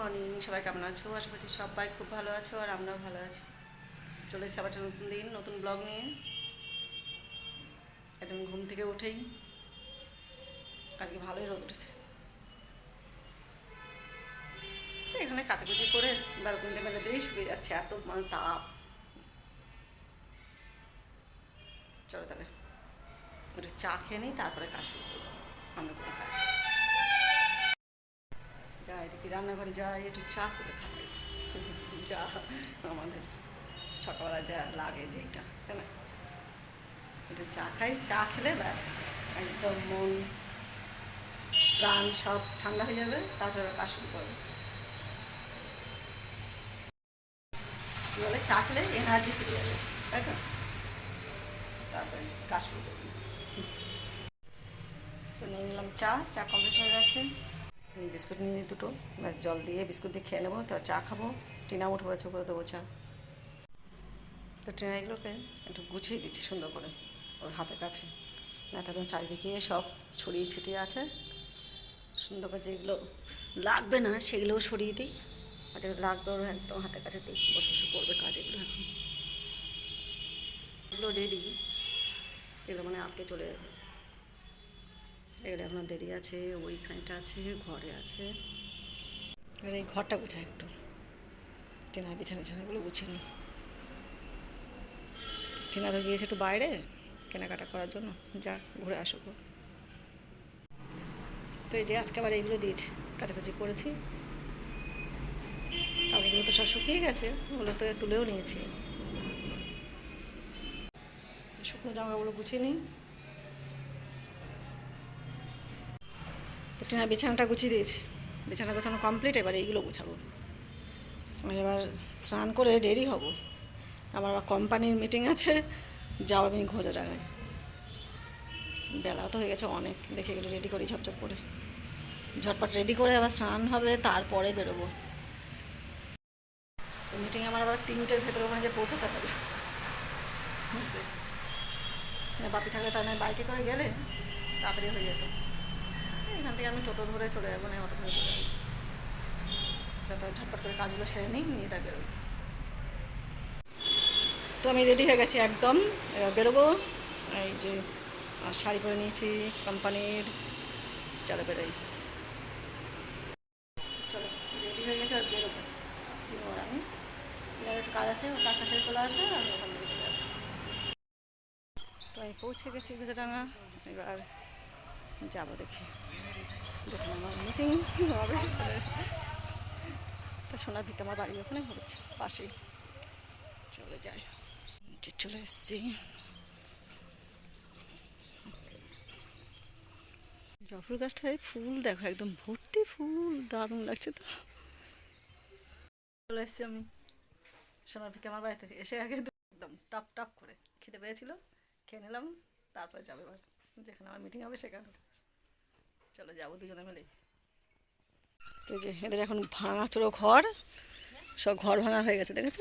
Morning, সবাই কেমন আছো? আশা করছি সবাই খুব ভালো আছো আর আমরাও ভালো আছি। চলে এসেছি আবার নতুন দিন, নতুন ব্লগ নিয়ে। একদম ঘুম থেকে উঠেই। আজকে ভালোই রোদ উঠেছে। তো এখানে কাচাকুচি করে ব্যালকনিতে মেলে দিয়েই শুকিয়ে যাচ্ছে এত মানে তাপ। চলো তাহলে একটু চা খেয়ে নিই, তারপরে কাজ শুরু করব। আমরা কোনো কাজ দেখি রান্নাঘরে যাই একটু চা করে খাই। যা আমাদের সকালবেলা যা লাগে যেটা তাই না? একটু চা খাই, চা খেলে ব্যাস, একদম মন, প্রাণ সব ঠান্ডা হয়ে যাবে, তারপরে কাজ শুরু করবে। বলে, চা খেলে এনার্জি ফিরে যাবে, তাই তো? তারপরে কাজ শুরু করবে। তো নিয়ে নিলাম চা চা কমপ্লিট হয়ে গেছে। বিস্কুট নিয়ে দুটো। ব্যাস, জল দিয়ে বিস্কুট দিয়ে খেয়ে নেব তো চা খাব। টিনা উঠবো চোখে দেবো চা। তো টিনা এগুলোকে একটু গুছিয়ে দিচ্ছি সুন্দর করে ওর হাতের কাছে। না, তখন চারিদিকে সব ছড়িয়ে ছিটিয়ে আছে। সুন্দর করে যেগুলো লাগবে না, সেগুলোও সরিয়ে দিই। আর যেগুলো লাগবে, ওর একদম হাতের কাছে দিই বসে বসে করবে কাজ এগুলো এখন। এগুলো রেডি এগুলো মানে আজকে চলে যাবে। এগুলো এখনও দেরি আছে ওইখানটা আছে, ঘরে আছে। এবার এই ঘরটা গুছায় একটু। টেনার বিছানা টিছানাগুলো গুছিয়ে নিই। টিনা তো গিয়েছে একটু বাইরে কেনাকাটা করার জন্য। যা, ঘুরে আসুক তো এই যে আজকে আবার এইগুলো দিয়েছে কাছাকাছি করেছি। আর এগুলো তো সব শুকিয়ে গেছে, ওগুলো তো তুলেও নিয়েছি। শুকনো জামাগুলো গুছিয়ে নিই। টিনা বিছানাটা গুছিয়ে দিয়েছি। বিছানা গোছানো কমপ্লিট এবার এইগুলো গুছাবো। আমি এবার স্নান করে দেরি হব। আমার আবার কোম্পানির মিটিং আছে, যাও আমি ঘোজা ডাঙায় বেলা তো হয়ে গেছে অনেক, দেখে গেলে রেডি করি ঝপঝপ করে। ঝটপট রেডি করে আবার স্নান হবে, তারপরে বেরোবো। তো মিটিং আমার আবার তিনটের ভেতরে ওখানে যে পৌঁছাতে দেখি। বাপি থাকলে তার বাইকে করে গেলে তাড়াতাড়ি হয়ে যেত। এখান থেকে আমি টোটো ধরে চলে যাব না অটো ধরে চলে যাব। যত ঝটপট করে কাজগুলো সেরে নিই, নিয়ে তার বেরোবো। তো আমি রেডি হয়ে গেছি একদম, এবার বেরোবো। এই যে শাড়ি পরে নিয়েছি, কোম্পানির, চলো বেরোই। চলো রেডি হয়ে গেছে, আর বেরোবো। ঠিক ওর আমি। একটু কাজ আছে, ওর কাজটা সেরে চলে আসবে, আর আমি ওখান থেকে চলে যাব। তো আমি পৌঁছে গেছি গুজরাঙ্গা এবার যাব দেখি। যখন আমার মিটিং হবে তা সোনার ভিটা আমার বাড়ি ওখানে হচ্ছে পাশেই। চলে যাই। যে চলে এসেছি। জফর গাছটায় ফুল দেখো, একদম ভর্তি ফুল, দারুণ লাগছে তো। চলে এসেছি আমি। সোনার ভিকে আমার বাড়িতে এসে আগে একদম টপ টপ করে খেতে পেয়েছিল খেয়ে নিলাম, তারপরে যাবে এবার। যেখানে আমার মিটিং হবে, সেখানে। চলো যাব দুজনে মিলে। তো যে, এদের এখন ভাঙা চোরো ঘর। সব ঘর ভাঙা হয়ে গেছে, দেখেছ?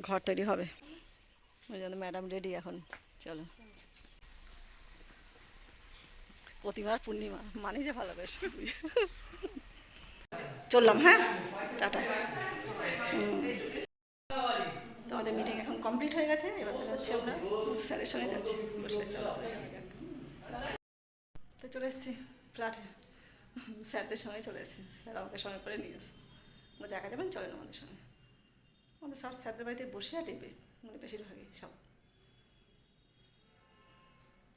ঘর তৈরি হবে। ওই জন্য ম্যাডাম রেডি এখন। চলো। প্রতিবার পূর্ণিমা, মানি যে ভালোবেসে। চললাম হ্যাঁ? Ta ta. হুম। তো আমাদের মিটিং এখন কমপ্লিট হয়ে গেছে। এবার যাচ্ছি আমরা। স্যারের সঙ্গে যাচ্ছি। বসলে চলো। তো চলে এসেছি ফ্ল্যাটে। স্যারদের সঙ্গে চলে এসেছি। স্যার আমাকে সঙ্গে করে নিয়ে এসে বলছে জায়গা যাবেন চলেন আমাদের সঙ্গে। আমাদের সব স্যারদের বাড়িতে বসে আর টিপে। মানে বেশিরভাগই সব।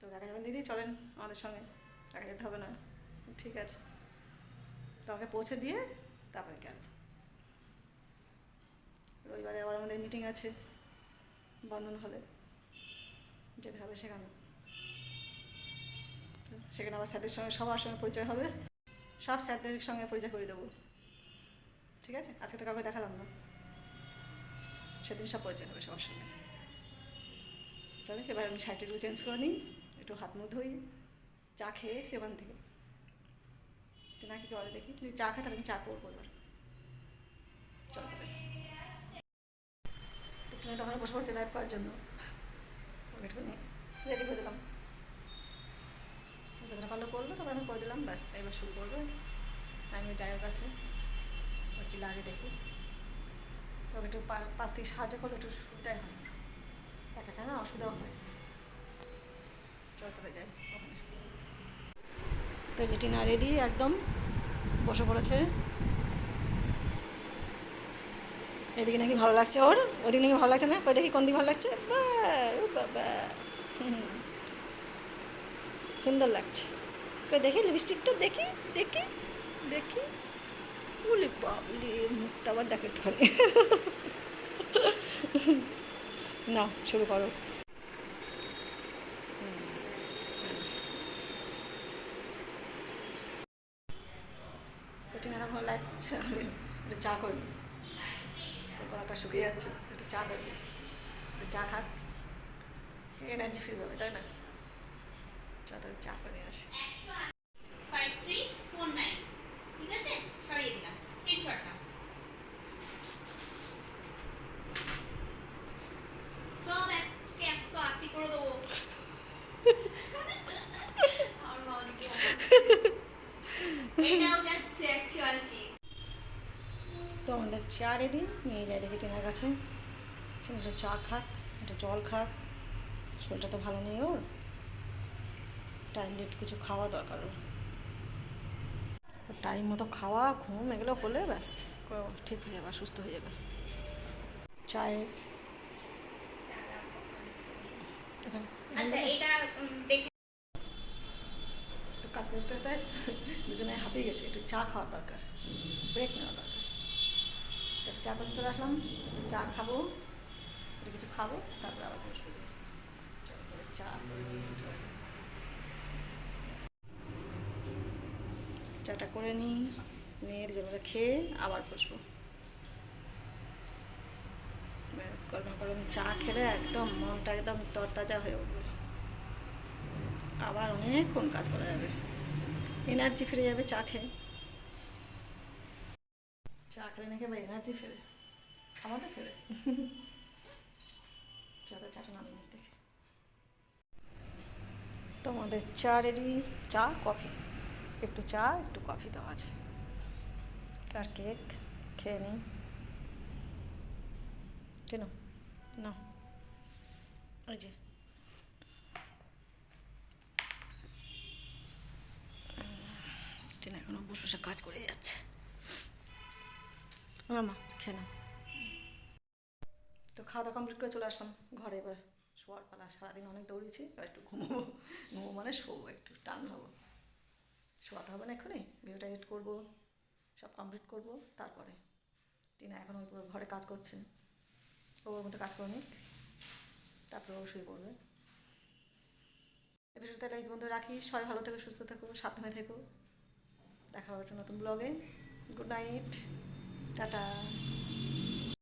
তো একা যাবেন দিদি, চলেন আমাদের সঙ্গে। একা যেতে হবে না। ঠিক আছে। তো আমাকে পৌঁছে দিয়ে তারপরে গেল। রবিবারে আবার আমাদের মিটিং আছে। বন্ধন হলে যেতে হবে সেখানে। সেখানে আবার স্যারদের সঙ্গে সবার সঙ্গে পরিচয় হবে। সব স্যারদের সঙ্গে পরিচয় করে দেবো। ঠিক আছে? আজকে তো কাউকে দেখালাম না। সেদিন সব পরিচয় হবে সবার সঙ্গে। তাহলে এবার আমি শাড়িটা চেঞ্জ করে নিই। একটু হাত মুখ ধুই। চা খেয়ে ওখান থেকে। টিনা কি করে দেখি? যদি চা খাই তাহলে আমি চা করব এবার। চলো তবে টিনা তখন বসে পড়ছে লাইভ করার জন্য। রেডি করে দিলাম। যতটা ভালো করল তারপর আমি করে দিলাম, ব্যাস, এবার শুরু করবে। আমি যাই ওর কাছে, ওর কি লাগে দেখি। ওকে একটু পা- পাশ থেকে সাহায্য করলে একটু সুবিধাই হয়। একা একা না, অসুবিধাও হয়। চল তবে যাই ওখানে। তো এই যে টিনা রেডি, একদম বসে পড়েছে। এদিকে নাকি ভালো লাগছে ওর, ওদিকে নাকি ভালো লাগছে না? কই দেখি কোন দিকে ভালো লাগছে? বা বাবা। সুন্দর লাগছে। কই দেখি লিপস্টিকটা দেখি দেখি দেখি। উলি বাবলি, মুখটা আবার দেখে ধরে না, শুরু করো। টিনাদা ভালো লাইট করছে, আমি একটু চা করে নিই গলাটা শুকিয়ে যাচ্ছে, একটু চা করে দিই। একটু চা খাক। এনার্জি ফিল হবে, তাই না? তাহলে চা করে আসি। ঠিক আছে? সরিয়ে দিলাম। স্ক্রিনশটটা তো আমাদের চা রেডি নিয়ে যাই দেখি টিনার কাছে। একটু চা খাক একটু জল খাক। শরীরটা তো ভালো নেই ওর। একটু কিছু খাওয়া দরকার টাইম মতো খাওয়া ঘুম এগুলো হলে ব্যাস ঠিক হয়ে যাবে সুস্থ হয়ে যাবে। চায়ে? আচ্ছা কাজ করতে করতে দুজনে হাঁপিয়ে গেছে একটু চা খাওয়া দরকার ব্রেক নেওয়া দরকার। চা করতে চলে আসলাম চা খাব একটু কিছু খাব তারপরে আবার বসবো। চা করে নিই একটু। চাটা করে নিই নিয়ে জলটা খেয়ে আবার বসবো। ব্যাস, গরম গরম চা খেলে একদম মনটা একদম তরতাজা হয়ে উঠবে। আবার অনেকক্ষণ কাজ করা যাবে। এনার্জি ফিরে যাবে চা খেয়ে। চা খেলে নাকি আবার এনার্জি ফেরে? আমাদের ফেরে? চাটা চাটা নামিয়ে দেখে। তো আমাদের চা রেডি চা কফি একটু চা, একটু কফি দেওয়া আছে। আর কেক, খেয়ে নিই। কেন না ওই যে। এখনও বসে বসে কাজ করে যাচ্ছে। মামা খেয়ে তো খাওয়া দাওয়া কমপ্লিট করে চলে আসলাম ঘরে। এবার শোয়ার পালা, সারাদিন অনেক দৌড়েছি, এবার একটু ঘুমবো। ঘুমো মানে শোবো, একটু টান হব। শোয়াতে হবে না এক্ষুনি? ভিডিওটা এডিট করব, সব কমপ্লিট করব, তারপরে। টিনা এখন ওই ঘরে কাজ করছে। ওর মতো কাজ করে নিক তারপরে ও শুয়ে পড়বে। এবার তাহলে এই বন্ধু রাখি। সবাই ভালো থেকো, সুস্থ থেকো, সাবধানে থেকো। দেখা হবে একটা নতুন ব্লগে গুড নাইট টাটা